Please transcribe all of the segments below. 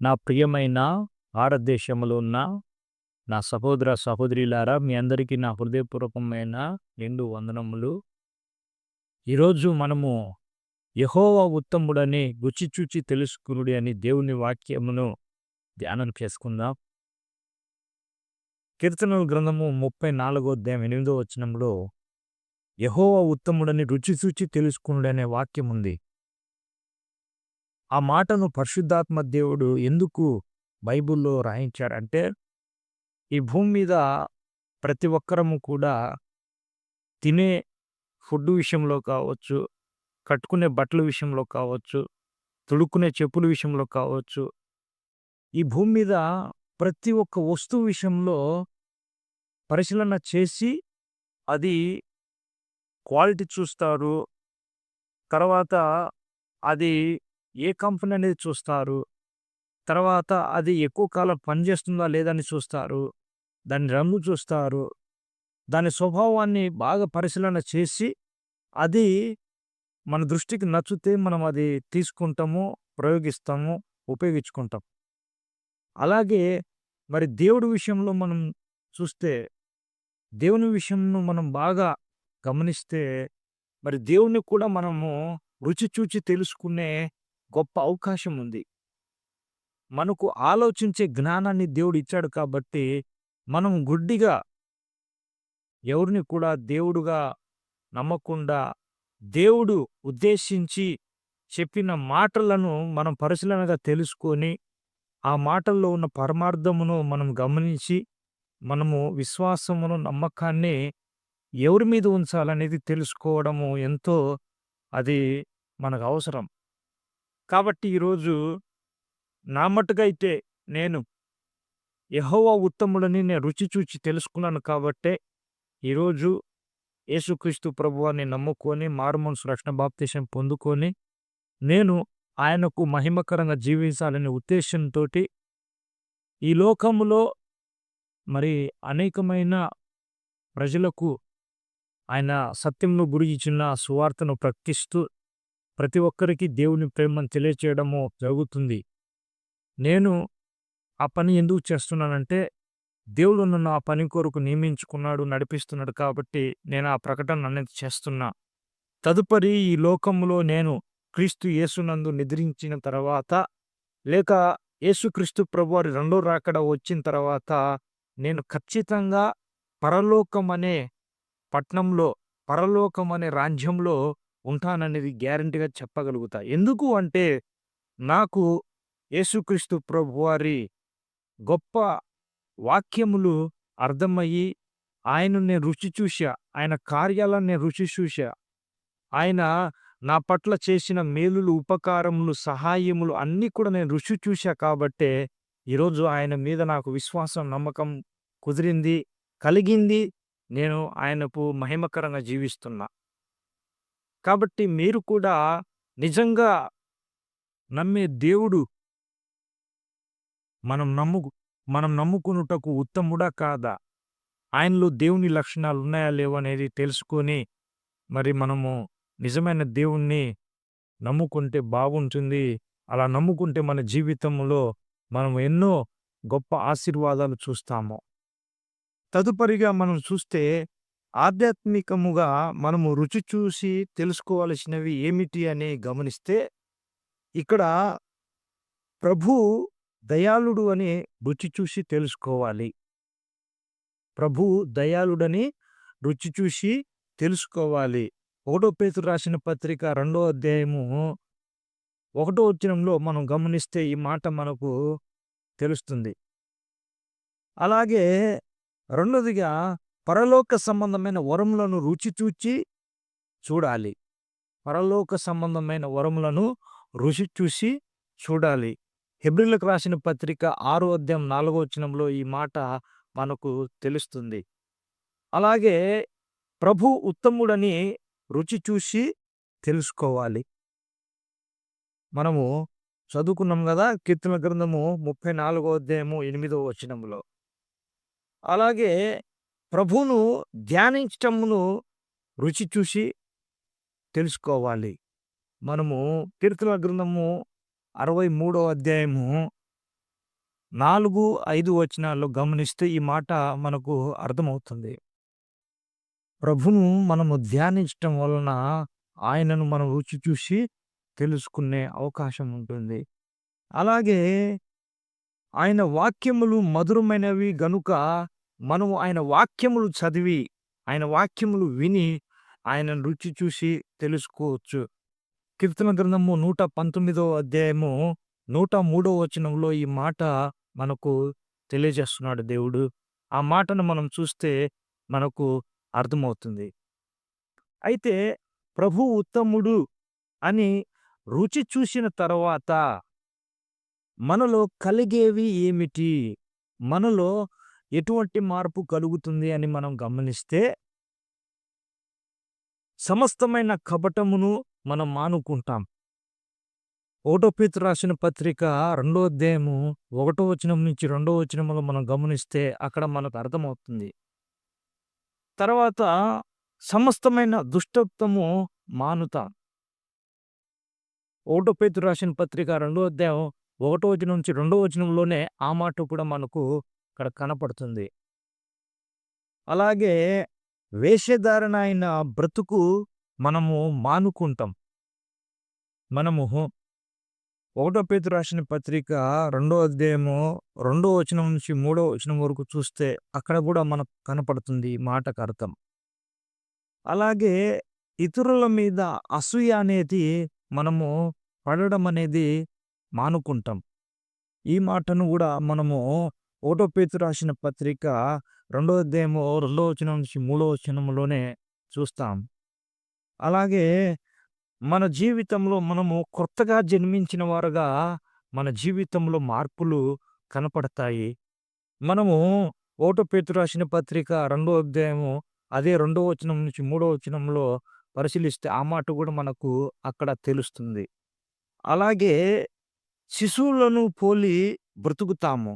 నా ప్రియమైన భారతదేశంలో ఉన్న నా సహోదర సహోదరిలారా మీ అందరికీ నా హృదయపూర్వకమైన నిండు వందనములు. ఈరోజు మనము యహోవా ఉత్తముడని రుచి చూచి తెలుసుకునుడి అని దేవుని వాక్యమును ధ్యానం చేసుకుందాం. కీర్తనల గ్రంథము ముప్పై నాలుగో అధ్యాయం ఎనిమిదో వచనంలో యహోవా ఉత్తముడని రుచి చూచి తెలుసుకునుడు అనే వాక్యం ఉంది ఆ మాటను పరిశుద్ధాత్మ దేవుడు ఎందుకు బైబిల్లో రాయించాడంటే ఈ భూమి మీద ప్రతి ఒక్కరము కూడా తినే ఫుడ్ విషయంలో కావచ్చు కట్టుకునే బట్టల విషయంలో కావచ్చు తుడుక్కునే చెప్పుల విషయంలో కావచ్చు ఈ భూమి మీద ప్రతి ఒక్క వస్తువు విషయంలో పరిశీలన చేసి అది క్వాలిటీ చూస్తారు తర్వాత అది ఏ కంపెనీ అనేది చూస్తారు? తర్వాత అది ఎక్కువ కాలం పనిచేస్తుందా లేదని చూస్తారు. దాని రంగు చూస్తారు. దాని స్వభావాన్ని బాగా పరిశీలన చేసి అది మన దృష్టికి నచ్చితే మనం అది తీసుకుంటాము ప్రయోగిస్తాము ఉపయోగించుకుంటాం. అలాగే మరి దేవుడి విషయంలో మనం చూస్తే దేవుని విషయంను మనం బాగా గమనిస్తే మరి దేవుని కూడా మనము రుచి చూచి తెలుసుకునే గొప్ప అవకాశం ఉంది. మనకు ఆలోచించే జ్ఞానాన్ని దేవుడు ఇచ్చాడు కాబట్టి మనం గుడ్డిగా ఎవరిని కూడా దేవుడుగా నమ్మకుండా దేవుడు ఉద్దేశించి చెప్పిన మాటలను మనం పరిశీలనగా తెలుసుకొని ఆ మాటల్లో ఉన్న పరమార్థమును మనం గమనించి మనము విశ్వాసమును నమ్మకాన్ని ఎవరి మీద ఉంచాలనేది తెలుసుకోవడము ఎంతో అది మనకు అవసరం. కాబట్టి ఈరోజు నా మటుకైతే నేను యహోవా ఉత్తముడని నేను రుచి చూచి తెలుసుకున్నాను కాబట్టే ఈరోజు యేసుక్రీస్తు ప్రభువాన్ని నమ్ముకొని మారుమనసు రక్షణ బాప్తీసం పొందుకొని నేను ఆయనకు మహిమకరంగా జీవించాలనే ఉద్దేశంతో ఈ లోకములో మరి అనేకమైన ప్రజలకు ఆయన సత్యంను గురించిన సువార్తను ప్రకటిస్తూ ప్రతి ఒక్కరికి దేవుని ప్రేమను తెలియచేయడము జరుగుతుంది. నేను ఆ పని ఎందుకు చేస్తున్నానంటే దేవుడు నన్ను ఆ పని కొరకు నియమించుకున్నాడు నడిపిస్తున్నాడు కాబట్టి నేను ఆ ప్రకటన అనేది చేస్తున్నా. తదుపరి ఈ లోకంలో నేను క్రీస్తు యేసునందు నిద్రించిన తర్వాత లేక యేసుక్రీస్తు ప్రభువారి రెండో రాకడ వచ్చిన తర్వాత నేను ఖచ్చితంగా పరలోకం అనే పట్నంలో పరలోకం అనే రాజ్యంలో ఉంటాననేది గ్యారంటీగా చెప్పగలుగుతా. ఎందుకు అంటే నాకు యేసుక్రీస్తు ప్రభువారి గొప్ప వాక్యములు అర్థమయ్యి ఆయనను నేను రుచి చూసా ఆయన కార్యాలను నేను రుచి చూసా ఆయన నా పట్ల చేసిన మేలులు ఉపకారములు సహాయములు అన్నీ కూడా నేను రుచి చూసా కాబట్టే ఈరోజు ఆయన మీద నాకు విశ్వాసం నమ్మకం కుదిరింది కలిగింది. నేను ఆయనకు మహిమకరంగా జీవిస్తున్నా. కాబట్టి మీరు కూడా నిజంగా నమ్మే దేవుడు మనం నమ్ము మనం నమ్ముకునుటకు ఉత్తముడా కాదా? ఆయనలో దేవుని లక్షణాలు ఉన్నాయా లేవో అనేది తెలుసుకొని మరి మనము నిజమైన దేవుణ్ణి నమ్ముకుంటే బాగుంటుంది. అలా నమ్ముకుంటే మన జీవితంలో మనం ఎన్నో గొప్ప ఆశీర్వాదాలు చూస్తాము. తదుపరిగా మనం చూస్తే ఆధ్యాత్మికముగా మనము రుచి చూసి తెలుసుకోవలసినవి ఏమిటి అని గమనిస్తే ఇక్కడ ప్రభు దయాళుడు అని రుచి చూసి తెలుసుకోవాలి. ప్రభు దయాళుడని రుచి చూసి తెలుసుకోవాలి. ఒకటో పేరు రాసిన పత్రిక రెండో అధ్యాయము ఒకటో వచ్చినంలో మనం గమనిస్తే ఈ మాట మనకు తెలుస్తుంది. అలాగే రెండోదిగా పరలోక సంబంధమైన వరములను రుచి చూచి చూడాలి. పరలోక సంబంధమైన వరములను రుచి చూసి చూడాలి. హెబ్రిలకు రాసిన పత్రిక ఆరో అధ్యాయం నాలుగో వచనంలో ఈ మాట మనకు తెలుస్తుంది. అలాగే ప్రభు ఉత్తముడని రుచి చూసి తెలుసుకోవాలి. మనము చదువుకున్నాం కదా కీర్తన గ్రంథము ముప్పై నాలుగో అధ్యాయము ఎనిమిదో వచనములో అలాగే ప్రభువును ధ్యానించటమును రుచి చూసి తెలుసుకోవాలి. మనము కీర్తన గ్రంథము అరవై మూడో అధ్యాయము నాలుగు ఐదు వచనాల్లో గమనిస్తే ఈ మాట మనకు అర్థమవుతుంది. ప్రభును మనము ధ్యానించటం వలన ఆయనను మనం రుచి చూసి తెలుసుకునే అవకాశం ఉంటుంది. అలాగే ఆయన వాక్యములు మధురమైనవి గనుక మనము ఆయన వాక్యములు చదివి ఆయన వాక్యములు విని ఆయన రుచి చూసి తెలుసుకోవచ్చు. కీర్తన గ్రంథము నూట పంతొమ్మిదవ అధ్యాయము నూట మూడవ వచనంలో ఈ మాట మనకు తెలియజేస్తున్నాడు దేవుడు. ఆ మాటను మనం చూస్తే మనకు అర్థమవుతుంది. అయితే ప్రభు ఉత్తముడు అని రుచి చూసిన తర్వాత మనలో కలిగేవి ఏమిటి? మనలో ఎటువంటి మార్పు కలుగుతుంది అని మనం గమనిస్తే సమస్తమైన కపటమును మనం మానుకుంటాం. ఒకటో రాసిన పత్రిక రెండో అధ్యాయము ఒకటో వచనం నుంచి రెండో వచనంలో మనం గమనిస్తే అక్కడ మనకు అర్థమవుతుంది. తర్వాత సమస్తమైన దుష్టత్వము మానుతాం. ఓటోపేతు రాసిన పత్రిక రెండో అధ్యాయం ఒకటో వచనం నుంచి రెండో వచనంలోనే ఆ మాట కూడా మనకు ఇక్కడ కనపడుతుంది. అలాగే వేషధారణ అయిన బ్రతుకు మనము మానుకుంటాం. మనము ఒకటో పేతు రాసిన పత్రిక రెండో అధ్యాయము రెండో వచనం నుంచి మూడో వచనం వరకు చూస్తే అక్కడ కూడా మనకు కనపడుతుంది మాటకు అర్థం. అలాగే ఇతరుల మీద అసూయ అనేది మనము పడడం అనేది మానుకుంటాం. ఈ మాటను కూడా మనము ఒకటో పేతు రాసిన పత్రిక రెండో అధ్యాయము రెండో వచనం నుంచి మూడో వచనంలోనే చూస్తాం. అలాగే మన జీవితంలో మనము కొత్తగా జన్మించిన వారుగా మన జీవితంలో మార్పులు కనపడతాయి. మనము ఓటో పేతు రాసిన పత్రిక రెండో అధ్యాయము అదే రెండో వచనం నుంచి మూడో వచనంలో పరిశీలిస్తే ఆ మాట కూడా మనకు అక్కడ తెలుస్తుంది. అలాగే శిశువులను పోలి బ్రతుకుతాము.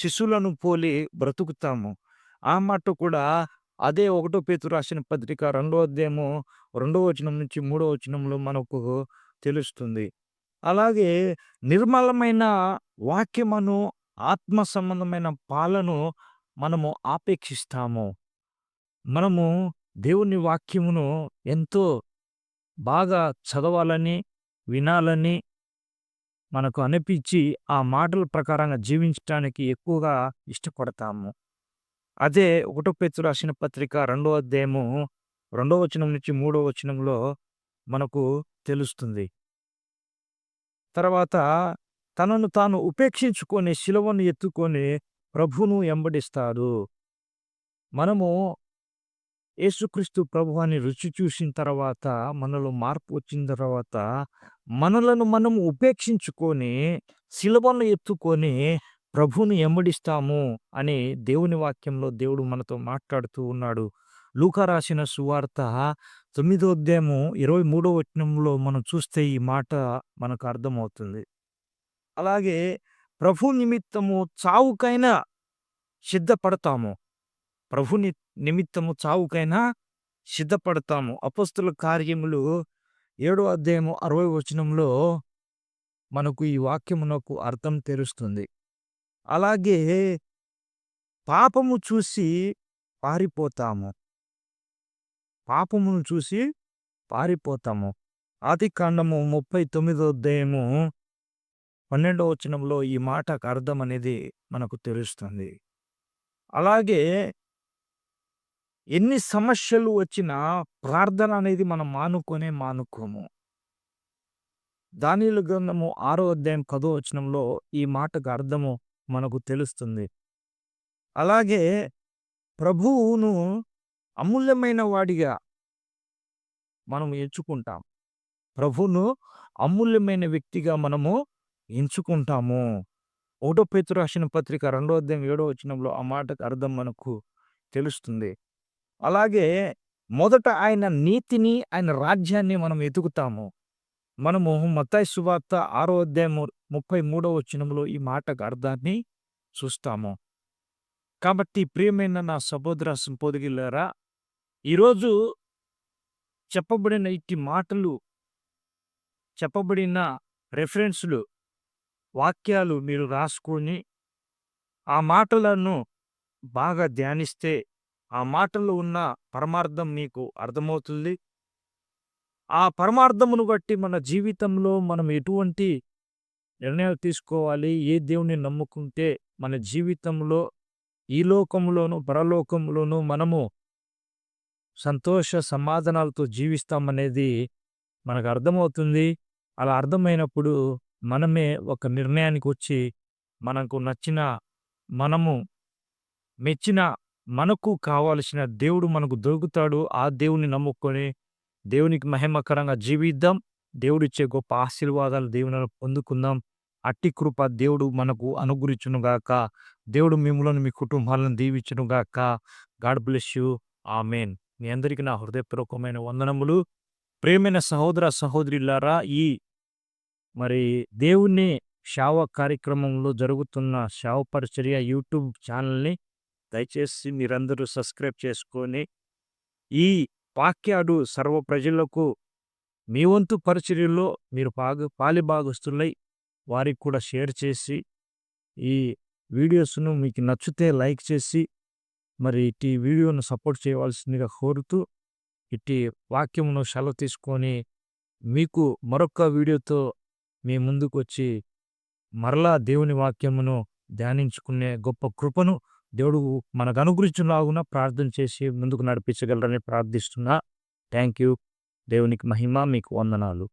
శిశువులను పోలి బ్రతుకుతాము. ఆ మాట కూడా అదే ఒకటో పేతు రాసిన పత్రిక రెండో అధ్యాయము రెండో వచనం నుంచి మూడో వచనంలో మనకు తెలుస్తుంది. అలాగే నిర్మలమైన వాక్యమును ఆత్మ సంబంధమైన పాలను మనము ఆపేక్షిస్తాము. మనము దేవుని వాక్యమును ఎంతో బాగా చదవాలని వినాలని మనకు అనిపించి ఆ మాటల ప్రకారంగా జీవించడానికి ఎక్కువగా ఇష్టపడతాము. అదే ఒకటో పేతురు రాసిన పత్రిక రెండో అధ్యాయము రెండో వచనం నుంచి మూడో వచనంలో మనకు తెలుస్తుంది. తర్వాత తనను తాను ఉపేక్షించుకొని శిలువను ఎత్తుకొని ప్రభువును ఎంబడిస్తాడు. మనము యేసుక్రీస్తు ప్రభువాన్ని రుచి చూసిన తర్వాత మనలో మార్పు వచ్చిన తర్వాత మనలను మనం ఉపేక్షించుకొని శిలువను ఎత్తుకొని ప్రభువుని ఎమ్మడిస్తాము అని దేవుని వాక్యంలో దేవుడు మనతో మాట్లాడుతూ ఉన్నాడు. లూకా రాసిన సువార్త తొమ్మిదో అధ్యాయము ఇరవై మూడో వచనంలో మనం చూస్తే ఈ మాట మనకు అర్థమవుతుంది. అలాగే ప్రభు నిమిత్తము చావుకైనా సిద్ధపడతాము. ప్రభుని నిమిత్తము చావుకైనా సిద్ధపడతాము. అపస్తుల కార్యములు ఏడో అధ్యాయము అరవై వచనంలో మనకు ఈ వాక్యమునకు అర్థం తెలుస్తుంది అలాగే పాపము చూసి పారిపోతాము. పాపమును చూసి పారిపోతాము. ఆది కాండము ముప్పై తొమ్మిదో అధ్యాయము పన్నెండవ వచనంలో ఈ మాటకు అర్థం అనేది మనకు తెలుస్తుంది. అలాగే ఎన్ని సమస్యలు వచ్చినా ప్రార్థన అనేది మనం మానుకొనే మానుకోము. దానిలు గ్రంథము ఆరో అధ్యాయం పదో వచనంలో ఈ మాటకు అర్థము మనకు తెలుస్తుంది. అలాగే ప్రభువును అమూల్యమైన వాడిగా మనం ఎంచుకుంటాం. ప్రభువును అమూల్యమైన వ్యక్తిగా మనము ఎంచుకుంటాము. ఓటో పేతురు రాసిన పత్రిక రెండో అధ్యాయం ఏడో వచనంలో ఆ మాటకు అర్థం మనకు తెలుస్తుంది. అలాగే మొదట ఆయన నీతిని ఆయన రాజ్యాన్ని మనం ఎతుకుతాము మనము మత్తాయి సువార్త ఆరో అధ్యాయము ముప్పై మూడో వచనంలో ఈ మాటకు అర్థాన్ని చూస్తాము. కాబట్టి ప్రియమైన నా సహోదర సంపోదగిల్లారా ఈరోజు చెప్పబడిన ఇట్టి మాటలు చెప్పబడిన రెఫరెన్స్లు వాక్యాలు మీరు రాసుకొని ఆ మాటలను బాగా ధ్యానిస్తే ఆ మాటల్లో ఉన్న పరమార్థం మీకు అర్థమవుతుంది. ఆ పరమార్థమును బట్టి మన జీవితంలో మనం ఎటువంటి నిర్ణయాలు తీసుకోవాలి, ఏ దేవుని నమ్ముకుంటే మన జీవితంలో ఈ లోకంలోను, పరలోకంలోనూ మనము సంతోష సమాధానాలతో జీవిస్తామనేది మనకు అర్థమవుతుంది. అలా అర్థమైనప్పుడు మనమే ఒక నిర్ణయానికి వచ్చి మనకు నచ్చిన, మనము మెచ్చిన, మనకు కావలసిన దేవుడు మనకు దొరుకుతాడు. ఆ దేవుని నమ్ముకొని దేవునికి మహిమకరంగా జీవిద్దాం. దేవుడిచ్చే గొప్ప ఆశీర్వాదాలు దేవుని పొందుకుందాం. అట్టి కృప దేవుడు మనకు అనుగురించునుగాక దేవుడు మిమ్మల్ని మీ కుటుంబాలను దీవించునుగాక. God bless you. ఆమేన్. మీ అందరికీ నా హృదయపూర్వకమైన వందనములు. ప్రేమైన సహోదర సహోదరిలారా ఈ మరి దేవుని శావ కార్యక్రమంలో జరుగుతున్న శావ పరిచర్య యూట్యూబ్ ఛానల్‌ని దయచేసి మీరందరూ సబ్స్క్రైబ్ చేసుకొని, ఈ వాక్యాలు సర్వ ప్రజలకు మీ వంతు పరిచర్యల్లో మీరు పాగ పాలిభాగస్తులై వారికి కూడా షేర్ చేసి, ఈ వీడియోస్‌ను మీకు నచ్చితే లైక్ చేసి, మరి ఇటు వీడియోను సపోర్ట్ చేయవలసిందిగా కోరుతూ, ఇటు వాక్యమును సెలవు తీసుకొని, మీకు మరొక వీడియోతో మీ ముందుకొచ్చి, మరలా దేవుని వాక్యమును ధ్యానించుకునే గొప్ప కృపను దేవుడు మనకు అనుగ్రహించులాగున ప్రార్థన చేసి ముందుకు నడిపించగలరని ప్రార్థిస్తున్నా. Thank you. దేవునికి మహిమ. మీకు వందనాలు.